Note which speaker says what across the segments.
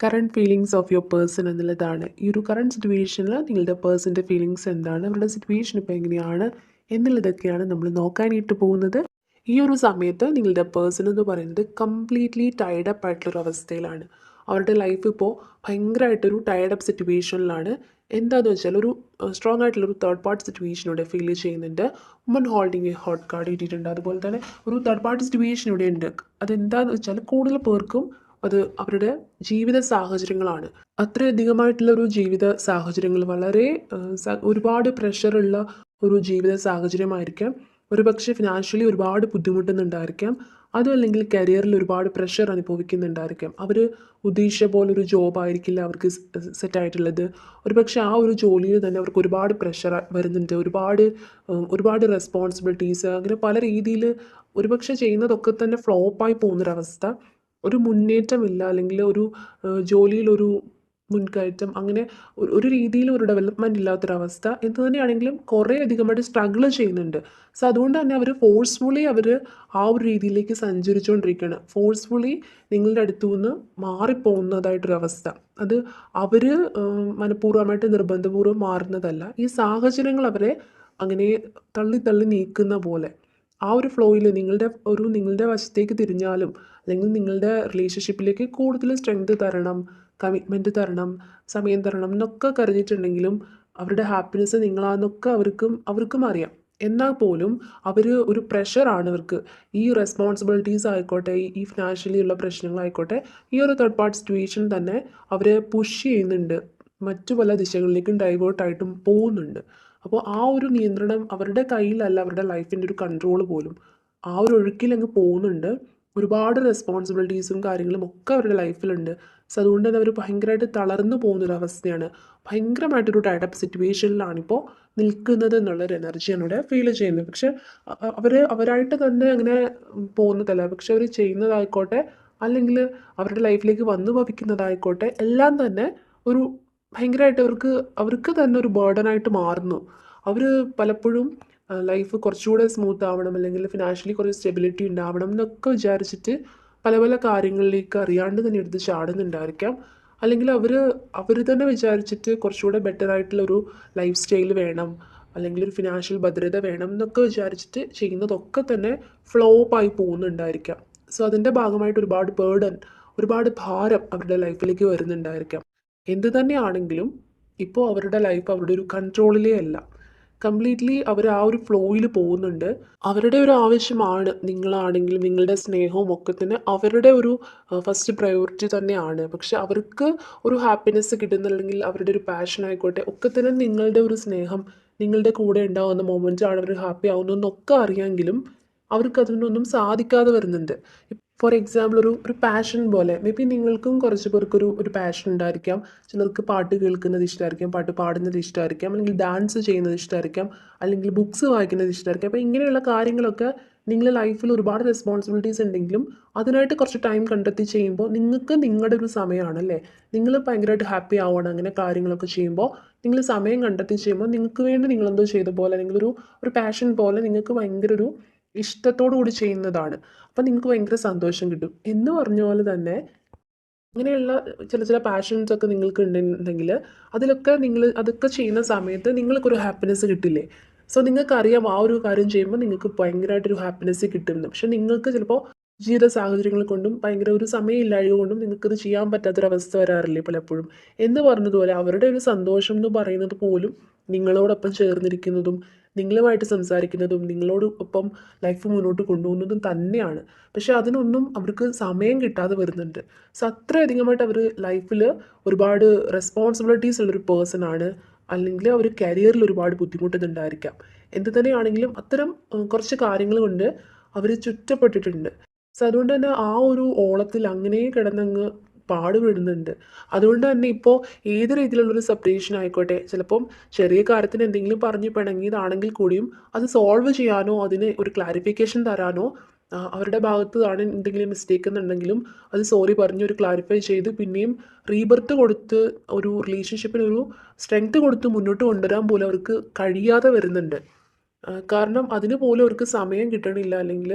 Speaker 1: Current feelings of your person എന്നുള്ളതാണ്. ഈ ഒരു കറണ്ട് സിറ്റുവേഷനിൽ നിങ്ങളുടെ പേഴ്സന്റെ ഫീലിങ്സ് എന്താണ് അവരുടെ സിറ്റുവേഷൻ ഇപ്പോൾ എങ്ങനെയാണ് എന്നുള്ളതൊക്കെയാണ് നമ്മൾ നോക്കാനായിട്ട് പോകുന്നത്. ഈ ഒരു സമയത്ത് നിങ്ങളുടെ പേഴ്സൺ എന്ന് പറയുന്നത് കംപ്ലീറ്റ്ലി ടയർഡപ്പ് ആയിട്ടുള്ളൊരു അവസ്ഥയിലാണ്. അവരുടെ ലൈഫ് ഇപ്പോൾ ഭയങ്കരമായിട്ടൊരു ടയർഡപ്പ് സിറ്റുവേഷനിലാണ് എന്താണെന്ന് വെച്ചാൽ ഒരു സ്ട്രോങ് ആയിട്ടുള്ളൊരു തേർഡ് പാർട്ടി സിറ്റുവേഷൻ ഇവിടെ ഫീൽ ചെയ്യുന്നുണ്ട്. ഹോൾഡിങ് എ ഹോട്ട് കാർഡ് കിട്ടിയിട്ടുണ്ട് അതുപോലെ തന്നെ ഒരു തേർഡ് പാർട്ടി സിറ്റുവേഷൻ ഇവിടെ ഉണ്ട്. അതെന്താണെന്ന് വെച്ചാൽ കൂടുതൽ പേർക്കും അത് അവരുടെ ജീവിത സാഹചര്യങ്ങളാണ്. അത്രയധികമായിട്ടുള്ള ഒരു ജീവിത സാഹചര്യങ്ങൾ. വളരെ ഒരുപാട് പ്രഷറുള്ള ഒരു ജീവിത സാഹചര്യമായിരിക്കാം. ഒരു പക്ഷേ ഫിനാൻഷ്യലി ഒരുപാട് ബുദ്ധിമുട്ടുന്നുണ്ടായിരിക്കാം. അതും അല്ലെങ്കിൽ കരിയറിൽ ഒരുപാട് പ്രഷർ അനുഭവിക്കുന്നുണ്ടായിരിക്കാം. അവർ ഉദ്ദേശിച്ച പോലെ ഒരു ജോബ് ആയിരിക്കില്ല അവർക്ക് സെറ്റായിട്ടുള്ളത് ഒരു പക്ഷേ ആ ഒരു ജോലിയിൽ തന്നെ അവർക്ക് ഒരുപാട് പ്രഷർ വരുന്നുണ്ട്. ഒരുപാട് ഒരുപാട് റെസ്പോൺസിബിലിറ്റീസ് അങ്ങനെ പല രീതിയിൽ ഒരുപക്ഷെ ചെയ്യുന്നതൊക്കെ തന്നെ ഫ്ലോപ്പായി പോകുന്നൊരവസ്ഥ. ഒരു മുന്നേറ്റമില്ല അല്ലെങ്കിൽ ഒരു ജോലിയിലൊരു മുൻകയറ്റം അങ്ങനെ ഒരു- രീതിയിൽ ഒരു ഡെവലപ്മെന്റ് ഇല്ലാത്തൊരവസ്ഥ എന്ത് തന്നെയാണെങ്കിലും കുറേ അധികമായിട്ട് സ്ട്രഗിൾ ചെയ്യുന്നുണ്ട്. സോ അതുകൊണ്ട് തന്നെ അവർ ഫോഴ്സ്ഫുള്ളി അവർ ആ ഒരു രീതിയിലേക്ക് സഞ്ചരിച്ചുകൊണ്ടിരിക്കുകയാണ് ഫോഴ്സ്ഫുള്ളി നിങ്ങളുടെ അടുത്തു നിന്ന് മാറിപ്പോകുന്നതായിട്ടൊരവസ്ഥ. അത് അവർ മനഃപൂർവമായിട്ട് നിർബന്ധപൂർവം മാറുന്നതല്ല. ഈ സാഹചര്യങ്ങൾ അവരെ അങ്ങനെ തള്ളി തള്ളി നീക്കുന്ന പോലെ. ആ ഒരു ഫ്ലോയിൽ നിങ്ങളുടെ ഒരു നിങ്ങളുടെ വശത്തേക്ക് തിരിഞ്ഞാലും അല്ലെങ്കിൽ നിങ്ങളുടെ റിലേഷൻഷിപ്പിലേക്ക് കൂടുതൽ സ്ട്രെങ്ത് തരണം കമ്മിറ്റ്മെന്റ് തരണം സമയം തരണം എന്നൊക്കെ കരുതിയിട്ടുണ്ടെങ്കിലും അവരുടെ ഹാപ്പിനെസ് നിങ്ങളാന്നൊക്കെ അവർക്കും അവർക്കും അറിയാം. എന്നാൽ പോലും അവർ ഒരു പ്രഷറാണ് ഇവർക്ക്. ഈ റെസ്പോൺസിബിലിറ്റീസ് ആയിക്കോട്ടെ ഈ- ഫിനാൻഷ്യലി ഉള്ള പ്രശ്നങ്ങളായിക്കോട്ടെ ഈ ഒരു തേർഡ് പാർട്ടി സിറ്റുവേഷൻ തന്നെ അവരെ പുഷ് ചെയ്യുന്നുണ്ട്. മറ്റു പല ദിശകളിലേക്കും ഡൈവേർട്ടായിട്ടും പോകുന്നുണ്ട്. അപ്പോൾ ആ ഒരു നിയന്ത്രണം അവരുടെ കയ്യിലല്ല അവരുടെ ലൈഫിന്റെ ഒരു കൺട്രോൾ പോലും. ആ ഒരു ഒഴുക്കിൽ അങ്ങ് പോകുന്നുണ്ട്. ഒരുപാട് റെസ്പോൺസിബിലിറ്റീസും കാര്യങ്ങളും ഒക്കെ അവരുടെ ലൈഫിലുണ്ട് സോ അതുകൊണ്ട് തന്നെ അവർ ഭയങ്കരമായിട്ട് തളർന്നു പോകുന്നൊരവസ്ഥയാണ് ഭയങ്കരമായിട്ടൊരു ടൈഡപ്പ് സിറ്റുവേഷനിലാണിപ്പോൾ നിൽക്കുന്നത് എന്നുള്ളൊരു എനർജിയാണ് ഇവിടെ ഫീൽ ചെയ്യുന്നത്. പക്ഷെ അവർ അവരായിട്ട് തന്നെ അങ്ങനെ പോകുന്നതല്ല. പക്ഷെ അവർ ചെയ്യുന്നതായിക്കോട്ടെ അല്ലെങ്കിൽ അവരുടെ ലൈഫിലേക്ക് വന്നു ഭവിക്കുന്നതായിക്കോട്ടെ എല്ലാം തന്നെ ഒരു ഭയങ്കരമായിട്ട് അവർക്ക് അവർക്ക് തന്നെ ഒരു ബേർഡനായിട്ട് മാറുന്നു. അവർ പലപ്പോഴും ലൈഫ് കുറച്ചുകൂടെ സ്മൂത്ത് ആവണം അല്ലെങ്കിൽ ഫിനാൻഷ്യലി കുറച്ച് സ്റ്റെബിലിറ്റി ഉണ്ടാവണം എന്നൊക്കെ വിചാരിച്ചിട്ട് പല പല കാര്യങ്ങളിലേക്ക് അറിയാണ്ട് തന്നെ എടുത്ത് ചാടുന്നുണ്ടായിരിക്കാം. അല്ലെങ്കിൽ അവർ അവർ തന്നെ വിചാരിച്ചിട്ട് കുറച്ചുകൂടെ ബെറ്റർ ആയിട്ടുള്ള ഒരു ലൈഫ് സ്റ്റൈൽ വേണം അല്ലെങ്കിൽ ഒരു ഫിനാൻഷ്യൽ ഭദ്രത വേണം എന്നൊക്കെ വിചാരിച്ചിട്ട് ചെയ്യുന്നതൊക്കെ തന്നെ ഫ്ലോപ്പായി പോകുന്നുണ്ടായിരിക്കാം. സോ അതിന്റെ ഭാഗമായിട്ട് ഒരുപാട് ബേർഡൻ ഒരുപാട് ഭാരം അവരുടെ ലൈഫിലേക്ക് വരുന്നുണ്ടായിരിക്കാം. എന്ത് തന്നെയാണെങ്കിലും ഇപ്പോൾ അവരുടെ ലൈഫ് അവരുടെ ഒരു കൺട്രോളിലേ അല്ല. കംപ്ലീറ്റ്ലി അവർ ആ ഒരു ഫ്ലോയിൽ പോകുന്നുണ്ട്. അവരുടെ ഒരു ആവശ്യമാണ് നിങ്ങളാണെങ്കിലും നിങ്ങളുടെ സ്നേഹവും ഒക്കെ തന്നെ അവരുടെ ഒരു ഫസ്റ്റ് പ്രയോറിറ്റി തന്നെയാണ്. പക്ഷെ അവർക്ക് ഒരു ഹാപ്പിനെസ് കിട്ടുന്നില്ലെങ്കിൽ അവരുടെ ഒരു പാഷൻ ആയിക്കോട്ടെ ഒക്കെ തന്നെ നിങ്ങളുടെ ഒരു സ്നേഹം നിങ്ങളുടെ കൂടെ ഉണ്ടാകുന്ന ആണ് അവർ ഹാപ്പി ആവുന്നതെന്നൊക്കെ അറിയാമെങ്കിലും അവർക്ക് അതിനൊന്നും സാധിക്കാതെ വരുന്നുണ്ട്. ഫോർ എക്സാമ്പിൾ ഒരു ഒരു പാഷൻ പോലെ. മേ ബി നിങ്ങൾക്കും കുറച്ച് പേർക്കൊരു ഒരു പാഷൻ ഉണ്ടായിരിക്കാം. ചിലർക്ക് പാട്ട് കേൾക്കുന്നത് ഇഷ്ടമായിരിക്കാം പാട്ട് പാടുന്നത് ഇഷ്ടമായിരിക്കാം അല്ലെങ്കിൽ ഡാൻസ് ചെയ്യുന്നത് ഇഷ്ടമായിരിക്കാം അല്ലെങ്കിൽ ബുക്സ് വായിക്കുന്നത് ഇഷ്ടമായിരിക്കാം. അപ്പോൾ ഇങ്ങനെയുള്ള കാര്യങ്ങളൊക്കെ നിങ്ങളുടെ ലൈഫിൽ ഒരുപാട് റെസ്പോൺസിബിലിറ്റീസ് ഉണ്ടെങ്കിലും അതിനായിട്ട് കുറച്ച് ടൈം കണ്ടെത്തി ചെയ്യുമ്പോൾ നിങ്ങൾക്ക് നിങ്ങളുടെ ഒരു സമയമാണല്ലേ? നിങ്ങൾ ഭയങ്കരമായിട്ട് ഹാപ്പി ആവണം അങ്ങനെ കാര്യങ്ങളൊക്കെ ചെയ്യുമ്പോൾ. നിങ്ങൾ സമയം കണ്ടെത്തി ചെയ്യുമ്പോൾ നിങ്ങൾക്ക് വേണ്ടി നിങ്ങളെന്തോ ചെയ്ത പോലെ അല്ലെങ്കിൽ ഒരു ഒരു പാഷൻ പോലെ നിങ്ങൾക്ക് ഭയങ്കര ഒരു ഇഷ്ടത്തോടു കൂടി ചെയ്യുന്നതാണ്. അപ്പം നിങ്ങൾക്ക് ഭയങ്കര സന്തോഷം കിട്ടും. എന്ന് പറഞ്ഞ പോലെ തന്നെ അങ്ങനെയുള്ള ചില ചില പാഷൻസ് ഒക്കെ നിങ്ങൾക്ക് ഉണ്ടെന്നുണ്ടെങ്കിൽ അതിലൊക്കെ നിങ്ങൾ അതൊക്കെ ചെയ്യുന്ന സമയത്ത് നിങ്ങൾക്കൊരു ഹാപ്പിനെസ് കിട്ടില്ലേ? സോ നിങ്ങൾക്കറിയാം ആ ഒരു കാര്യം ചെയ്യുമ്പോൾ നിങ്ങൾക്ക് ഭയങ്കരമായിട്ടൊരു ഹാപ്പിനെസ് കിട്ടുന്നു പക്ഷെ നിങ്ങൾക്ക് ചിലപ്പോൾ ജീവിത സാഹചര്യങ്ങൾ കൊണ്ടും ഭയങ്കര ഒരു സമയമില്ലായ്മ കൊണ്ടും നിങ്ങൾക്കത് ചെയ്യാൻ പറ്റാത്തൊരവസ്ഥ വരാറില്ലേ പലപ്പോഴും. എന്ന് പറഞ്ഞതുപോലെ അവരുടെ ഒരു സന്തോഷം എന്ന് പറയുന്നത് പോലും നിങ്ങളോടൊപ്പം ചേർന്നിരിക്കുന്നതും നിങ്ങളുമായിട്ട് സംസാരിക്കുന്നതും നിങ്ങളോട് ഒപ്പം ലൈഫ് മുന്നോട്ട് കൊണ്ടുപോകുന്നതും തന്നെയാണ്. പക്ഷേ അതിനൊന്നും അവർക്ക് സമയം കിട്ടാതെ വരുന്നുണ്ട്. സോ അത്രയധികമായിട്ട് അവർ ലൈഫിൽ ഒരുപാട് റെസ്പോൺസിബിലിറ്റീസ് ഉള്ളൊരു പേഴ്സൺ ആണ്. അല്ലെങ്കിൽ അവർ കരിയറിൽ ഒരുപാട് ബുദ്ധിമുട്ടുന്നുണ്ടായിരിക്കാം. എന്ത് തന്നെയാണെങ്കിലും അത്തരം കുറച്ച് കാര്യങ്ങൾ കൊണ്ട് അവർ ചുറ്റപ്പെട്ടിട്ടുണ്ട്. സോ അതുകൊണ്ട് തന്നെ ആ ഒരു ഓളത്തിൽ അങ്ങനെ കിടന്നങ്ങ് പാടുപെടുന്നുണ്ട്. അതുകൊണ്ട് തന്നെ ഇപ്പോൾ ഏത് രീതിയിലുള്ളൊരു സെപ്പറേഷൻ ആയിക്കോട്ടെ ചിലപ്പം ചെറിയ കാര്യത്തിന് എന്തെങ്കിലും പറഞ്ഞ് പിണങ്ങിയതാണെങ്കിൽ കൂടിയും അത് സോൾവ് ചെയ്യാനോ അതിന് ഒരു ക്ലാരിഫിക്കേഷൻ തരാനോ അവരുടെ ഭാഗത്താണ് എന്തെങ്കിലും മിസ്റ്റേക്ക് എന്നുണ്ടെങ്കിലും അത് സോറി പറഞ്ഞ് ഒരു ക്ലാരിഫൈ ചെയ്ത് പിന്നെയും റീബർത്ത് കൊടുത്ത് ഒരു റിലേഷൻഷിപ്പിന് ഒരു സ്ട്രെങ്ത് കൊടുത്ത് മുന്നോട്ട് കൊണ്ടുവരാൻ പോലും അവർക്ക് കഴിയാതെ വരുന്നുണ്ട്. കാരണം അതിന് പോലും അവർക്ക് സമയം കിട്ടണില്ല. അല്ലെങ്കിൽ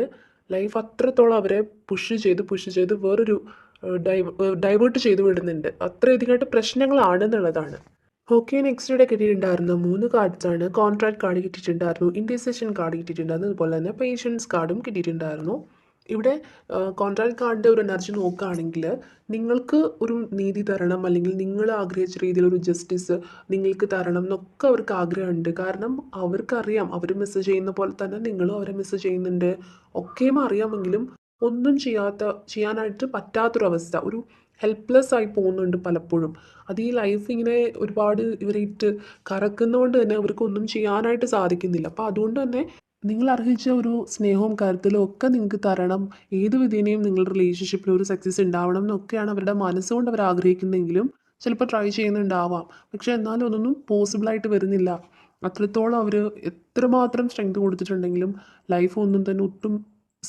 Speaker 1: ലൈഫ് അത്രത്തോളം അവരെ പുഷ് ചെയ്ത് പുഷ് ചെയ്ത് വേറൊരു ഡൈവേർട്ട് ചെയ്തു വിടുന്നുണ്ട്. അത്രയധികമായിട്ട് പ്രശ്നങ്ങളാണെന്നുള്ളതാണ്. ഓക്കെ നെക്സ്റ്റ് ഇവിടെ കിട്ടിയിട്ടുണ്ടായിരുന്നു. മൂന്ന് കാർഡ്സാണ് കോൺട്രാക്ട് കാർഡ് കിട്ടിയിട്ടുണ്ടായിരുന്നു. ഇൻഡിസേഷൻ കാർഡ് കിട്ടിയിട്ടുണ്ടായിരുന്നു. അതുപോലെ തന്നെ പേഷ്യൻസ് കാർഡും കിട്ടിയിട്ടുണ്ടായിരുന്നു. ഇവിടെ കോൺട്രാക്ട് കാർഡിന്റെ ഒരു എനർജി നോക്കുകയാണെങ്കിൽ നിങ്ങൾക്ക് ഒരു നീതി തരണം അല്ലെങ്കിൽ നിങ്ങൾ ആഗ്രഹിച്ച രീതിയിൽ ഒരു ജസ്റ്റിസ് നിങ്ങൾക്ക് തരണം എന്നൊക്കെ അവർക്ക് ആഗ്രഹമുണ്ട്. കാരണം അവർക്കറിയാം അവർ മെസ്സേജ് ചെയ്യുന്ന പോലെ തന്നെ നിങ്ങളും അവരെ മെസ്സേജ് ചെയ്യുന്നുണ്ട്. ഒക്കെയും അറിയാമെങ്കിലും ഒന്നും ചെയ്യാത്ത ചെയ്യാനായിട്ട് പറ്റാത്തൊരവസ്ഥ. ഒരു ഹെൽപ്ലെസ് ആയി പോകുന്നുണ്ട് പലപ്പോഴും. അത് ഈ ലൈഫ് ഇങ്ങനെ ഒരുപാട് ഇവരായിട്ട് കറക്കുന്നതുകൊണ്ട് തന്നെ അവർക്ക് ഒന്നും ചെയ്യാനായിട്ട് സാധിക്കുന്നില്ല. അപ്പോൾ അതുകൊണ്ട് തന്നെ നിങ്ങൾ അർഹിച്ച ഒരു സ്നേഹവും കരുതലും ഒക്കെ നിങ്ങൾക്ക് തരണം. ഏത് വിധേനയും നിങ്ങളുടെ റിലേഷൻഷിപ്പിൽ ഒരു സക്സസ് ഉണ്ടാവണം എന്നൊക്കെയാണ് അവരുടെ മനസ്സുകൊണ്ട് അവർ ആഗ്രഹിക്കുന്നതെങ്കിലും ചിലപ്പോൾ ട്രൈ ചെയ്യുന്നുണ്ടാവാം. പക്ഷെ എന്നാലും അതൊന്നും പോസിബിളായിട്ട് വരുന്നില്ല. അത്രത്തോളം അവർ എത്രമാത്രം സ്ട്രെങ്ത് കൊടുത്തിട്ടുണ്ടെങ്കിലും ലൈഫ് ഒന്നും തന്നെ ഒട്ടും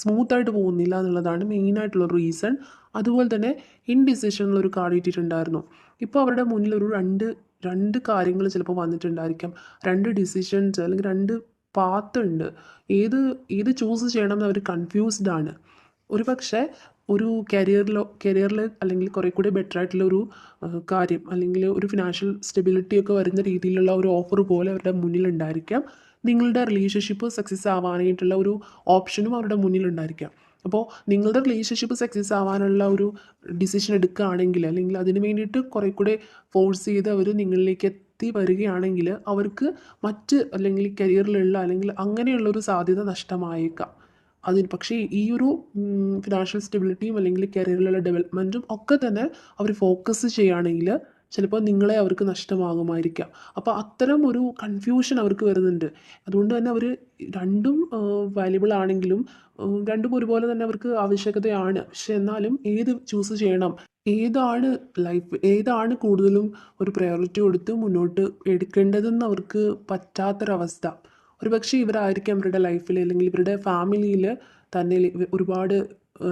Speaker 1: സ്മൂത്തായിട്ട് പോകുന്നില്ല എന്നുള്ളതാണ് മെയിൻ ആയിട്ടുള്ള റീസൺ അതുപോലെ തന്നെ ഇൻഡിസിഷനിൽ ഒരു കാർഡ് ഇട്ടിട്ടുണ്ടായിരുന്നു ഇപ്പോൾ അവരുടെ മുന്നിൽ ഒരു രണ്ട് രണ്ട് കാര്യങ്ങൾ ചിലപ്പോൾ വന്നിട്ടുണ്ടായിരിക്കാം. രണ്ട് ഡിസിഷൻസ് അല്ലെങ്കിൽ രണ്ട് പാത്ത് ഉണ്ട്. ഏത് ഏത് ചൂസ് ചെയ്യണം എന്ന് അവർ കൺഫ്യൂസ്ഡ് ആണ്. ഒരു പക്ഷേ ഒരു കരിയറിലോ കരിയറിൽ അല്ലെങ്കിൽ കുറേ കൂടി ബെറ്റർ ആയിട്ടുള്ള ഒരു കാര്യം അല്ലെങ്കിൽ ഒരു ഫിനാൻഷ്യൽ സ്റ്റെബിലിറ്റി ഒക്കെ വരുന്ന രീതിയിലുള്ള ഒരു ഓഫർ പോലെ അവരുടെ മുന്നിലുണ്ടായിരിക്കാം നിങ്ങളുടെ റിലേഷൻഷിപ്പ് സക്സസ് ആവാനായിട്ടുള്ള ഒരു ഓപ്ഷനും അവരുടെ മുന്നിൽ ഉണ്ടായിരിക്കാം അപ്പോൾ നിങ്ങളുടെ റിലേഷൻഷിപ്പ് സക്സസ് ആവാനുള്ള ഒരു ഡിസിഷൻ എടുക്കുകയാണെങ്കിൽ അല്ലെങ്കിൽ അതിന് വേണ്ടിയിട്ട് കുറേ കൂടെ ഫോഴ്സ് ചെയ്ത് അവർ നിങ്ങളിലേക്ക് എത്തി വരികയാണെങ്കിൽ അവർക്ക് മറ്റ് അല്ലെങ്കിൽ കരിയറിലുള്ള അല്ലെങ്കിൽ അങ്ങനെയുള്ളൊരു സാധ്യത നഷ്ടമായേക്കാം. അതിന് പക്ഷേ ഈ ഒരു ഫിനാൻഷ്യൽ സ്റ്റെബിലിറ്റിയും അല്ലെങ്കിൽ കരിയറിലുള്ള ഡെവലപ്മെന്റും ഒക്കെ തന്നെ അവർ ഫോക്കസ് ചെയ്യുകയാണെങ്കിൽ ചിലപ്പോൾ നിങ്ങളെ അവർക്ക് നഷ്ടമാകുമായിരിക്കാം. അപ്പോൾ അത്തരം ഒരു കൺഫ്യൂഷൻ അവർക്ക് വരുന്നുണ്ട്. അതുകൊണ്ട് തന്നെ അവർ രണ്ടും വാല്യുബിൾ ആണെങ്കിലും രണ്ടും ഒരുപോലെ തന്നെ അവർക്ക് ആവശ്യകതയാണ്. പക്ഷെ എന്നാലും ഏത് ചൂസ് ചെയ്യണം? ഏതാണ് ലൈഫ് ഏതാണ് കൂടുതലും ഒരു പ്രയോറിറ്റി കൊടുത്ത് മുന്നോട്ട് എടുക്കേണ്ടതെന്ന് അവർക്ക് പറ്റാത്തൊരവസ്ഥ. ഒരു പക്ഷേ ഇവരായിരിക്കാം ഇവരുടെ ലൈഫിൽ അല്ലെങ്കിൽ ഇവരുടെ ഫാമിലിയിൽ തന്നെ ഒരുപാട്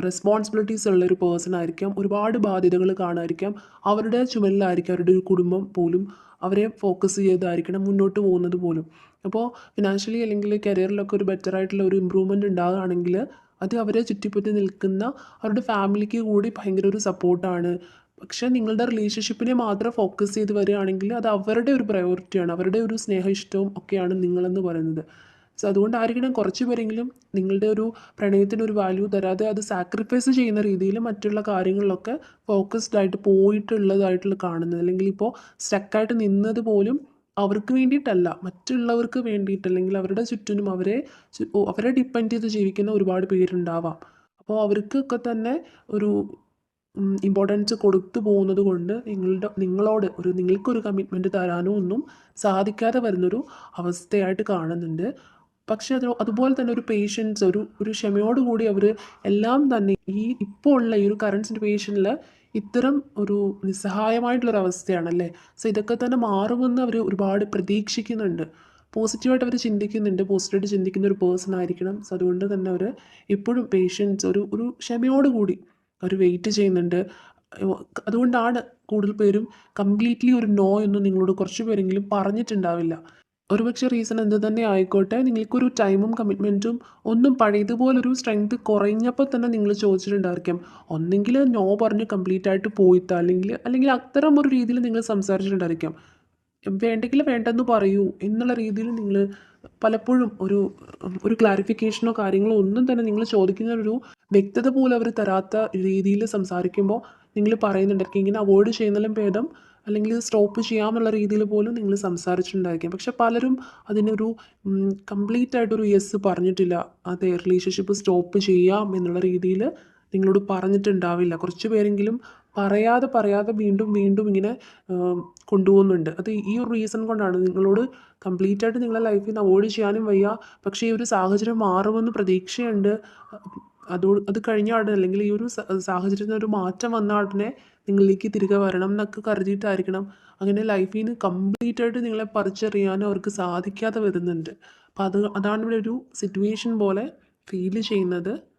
Speaker 1: റെസ്പോൺസിബിലിറ്റീസ് ഉള്ളൊരു പേഴ്സൺ ആയിരിക്കാം. ഒരുപാട് ബാധ്യതകൾ കാണാതിരിക്കാം. അവരുടെ ചുമലിലായിരിക്കാം. അവരുടെ ഒരു കുടുംബം പോലും അവരെ ഫോക്കസ് ചെയ്തായിരിക്കണം മുന്നോട്ട് പോകുന്നത് പോലും. അപ്പോൾ ഫിനാൻഷ്യലി അല്ലെങ്കിൽ കരിയറിലൊക്കെ ഒരു ബെറ്റർ ആയിട്ടുള്ള ഒരു ഇമ്പ്രൂവ്മെന്റ് ഉണ്ടാകുകയാണെങ്കിൽ അത് അവരെ ചുറ്റിപ്പറ്റി നിൽക്കുന്ന അവരുടെ ഫാമിലിക്ക് കൂടി ഭയങ്കര ഒരു സപ്പോർട്ടാണ് പക്ഷേ നിങ്ങളുടെ റിലേഷൻഷിപ്പിനെ മാത്രം ഫോക്കസ് ചെയ്ത് വരികയാണെങ്കിൽ അത് അവരുടെ ഒരു പ്രയോറിറ്റിയാണ് അവരുടെ ഒരു സ്നേഹ ഇഷ്ടവും ഒക്കെയാണ് നിങ്ങളെന്ന് പറയുന്നത്. സോ അതുകൊണ്ടായിരിക്കണം കുറച്ച് പേരെങ്കിലും നിങ്ങളുടെ ഒരു പ്രണയത്തിന് ഒരു വാല്യൂ തരാതെ അത് സാക്രിഫൈസ് ചെയ്യുന്ന രീതിയിൽ മറ്റുള്ള കാര്യങ്ങളിലൊക്കെ ഫോക്കസ്ഡ് ആയിട്ട് പോയിട്ടുള്ളതായിട്ടുള്ള കാണുന്നത്. അല്ലെങ്കിൽ ഇപ്പോൾ സ്റ്റക്കായിട്ട് നിന്നത് പോലും അവർക്ക് വേണ്ടിയിട്ടല്ല മറ്റുള്ളവർക്ക് വേണ്ടിയിട്ട് അല്ലെങ്കിൽ അവരുടെ ചുറ്റിനും അവരെ അവരെ ഡിപ്പെൻഡ് ചെയ്ത് ജീവിക്കുന്ന ഒരുപാട് പേരുണ്ടാവാം. അപ്പോൾ അവർക്കൊക്കെ തന്നെ ഒരു ഇമ്പോർട്ടൻസ് കൊടുത്തു പോകുന്നത് കൊണ്ട് നിങ്ങളുടെ നിങ്ങളോട് ഒരു നിങ്ങൾക്കൊരു കമ്മിറ്റ്മെന്റ് തരാനോ ഒന്നും സാധിക്കാതെ വരുന്നൊരു അവസ്ഥയായിട്ട് കാണുന്നുണ്ട്. പക്ഷേ അത് അതുപോലെ തന്നെ ഒരു പേഷ്യൻസ് ഒരു ഒരു ക്ഷമയോടുകൂടി അവർ എല്ലാം തന്നെ ഈ ഇപ്പോൾ ഉള്ള ഈ ഒരു കറണ്ട് സിറ്റുവേഷനിൽ ഇത്തരം ഒരു നിസ്സഹായമായിട്ടുള്ളൊരു അവസ്ഥയാണല്ലേ? സോ ഇതൊക്കെ തന്നെ മാറുമെന്ന് അവർ ഒരുപാട് പ്രതീക്ഷിക്കുന്നുണ്ട്. പോസിറ്റീവായിട്ട് അവർ ചിന്തിക്കുന്നുണ്ട്. പോസിറ്റീവായിട്ട് ചിന്തിക്കുന്ന ഒരു പേഴ്സൺ ആയിരിക്കണം. സോ അതുകൊണ്ട് തന്നെ അവർ ഇപ്പോഴും പേഷ്യൻസ് ഒരു ഒരു ക്ഷമയോടുകൂടി അവർ വെയിറ്റ് ചെയ്യുന്നുണ്ട്. അതുകൊണ്ടാണ് കൂടുതൽ പേരും കംപ്ലീറ്റ്ലി ഒരു നോ എന്ന് നിങ്ങളോട് കുറച്ച് പേരെങ്കിലും പറഞ്ഞിട്ടുണ്ടാവില്ല. ഒരുപക്ഷെ റീസൺ എന്ത് തന്നെ ആയിക്കോട്ടെ നിങ്ങൾക്കൊരു ടൈമും കമ്മിറ്റ്മെന്റും ഒന്നും പഴയതുപോലൊരു സ്ട്രെങ്ത് കുറഞ്ഞപ്പോൾ തന്നെ നിങ്ങൾ ചോദിച്ചിട്ടുണ്ടായിരിക്കാം. ഒന്നെങ്കിൽ നോ പറഞ്ഞ് കംപ്ലീറ്റ് ആയിട്ട് പോയിത്ത അല്ലെങ്കിൽ അല്ലെങ്കിൽ അത്തരം ഒരു രീതിയിൽ നിങ്ങൾ സംസാരിച്ചിട്ടുണ്ടായിരിക്കാം. വേണ്ടെങ്കിൽ വേണ്ടെന്ന് പറയൂ എന്നുള്ള രീതിയിൽ നിങ്ങൾ പലപ്പോഴും ഒരു ഒരു ക്ലാരിഫിക്കേഷനോ കാര്യങ്ങളോ ഒന്നും തന്നെ നിങ്ങൾ ചോദിക്കുന്ന ഒരു വ്യക്തത പോലും അവർ തരാത്ത രീതിയിൽ സംസാരിക്കുമ്പോൾ നിങ്ങൾ പറയുന്നുണ്ടായിരിക്കും ഇങ്ങനെ അവോയ്ഡ് ചെയ്യുന്നതിലും ഭേദം അല്ലെങ്കിൽ ഇത് സ്റ്റോപ്പ് ചെയ്യാമെന്നുള്ള രീതിയിൽ പോലും നിങ്ങൾ സംസാരിച്ചിട്ടുണ്ടായിരിക്കും. പക്ഷെ പലരും അതിനൊരു കംപ്ലീറ്റ് ആയിട്ടൊരു യെസ് പറഞ്ഞിട്ടില്ല. അതെ റിലേഷൻഷിപ്പ് സ്റ്റോപ്പ് ചെയ്യാം എന്നുള്ള രീതിയിൽ നിങ്ങളോട് പറഞ്ഞിട്ടുണ്ടാവില്ല. കുറച്ച് പേരെങ്കിലും പറയാതെ പറയാതെ വീണ്ടും വീണ്ടും ഇങ്ങനെ കൊണ്ടുപോകുന്നുണ്ട്. അത് ഈ ഒരു റീസൺ കൊണ്ടാണ് നിങ്ങളോട് കംപ്ലീറ്റ് ആയിട്ട് നിങ്ങളെ ലൈഫിൽ നിന്ന് അവോയ്ഡ് ചെയ്യാനും വയ്യ. പക്ഷേ ഈ ഒരു സാഹചര്യം മാറുമെന്ന് പ്രതീക്ഷയുണ്ട്. അതോ അത് കഴിഞ്ഞ ഉടനെ അല്ലെങ്കിൽ ഈ ഒരു സാഹചര്യത്തിൽ ഒരു മാറ്റം വന്ന ഉടനെ നിങ്ങളിലേക്ക് തിരികെ വരണം എന്നൊക്കെ കരുതിയിട്ടായിരിക്കണം. അങ്ങനെ ലൈഫിൽ നിന്ന് കംപ്ലീറ്റ് ആയിട്ട് നിങ്ങളെ പറിച്ചറിയാനും അവർക്ക് സാധിക്കാതെ വരുന്നുണ്ട്. അപ്പം അത് അതാണ് ഇവിടെ ഒരു സിറ്റുവേഷൻ പോലെ ഫീൽ ചെയ്യുന്നത്.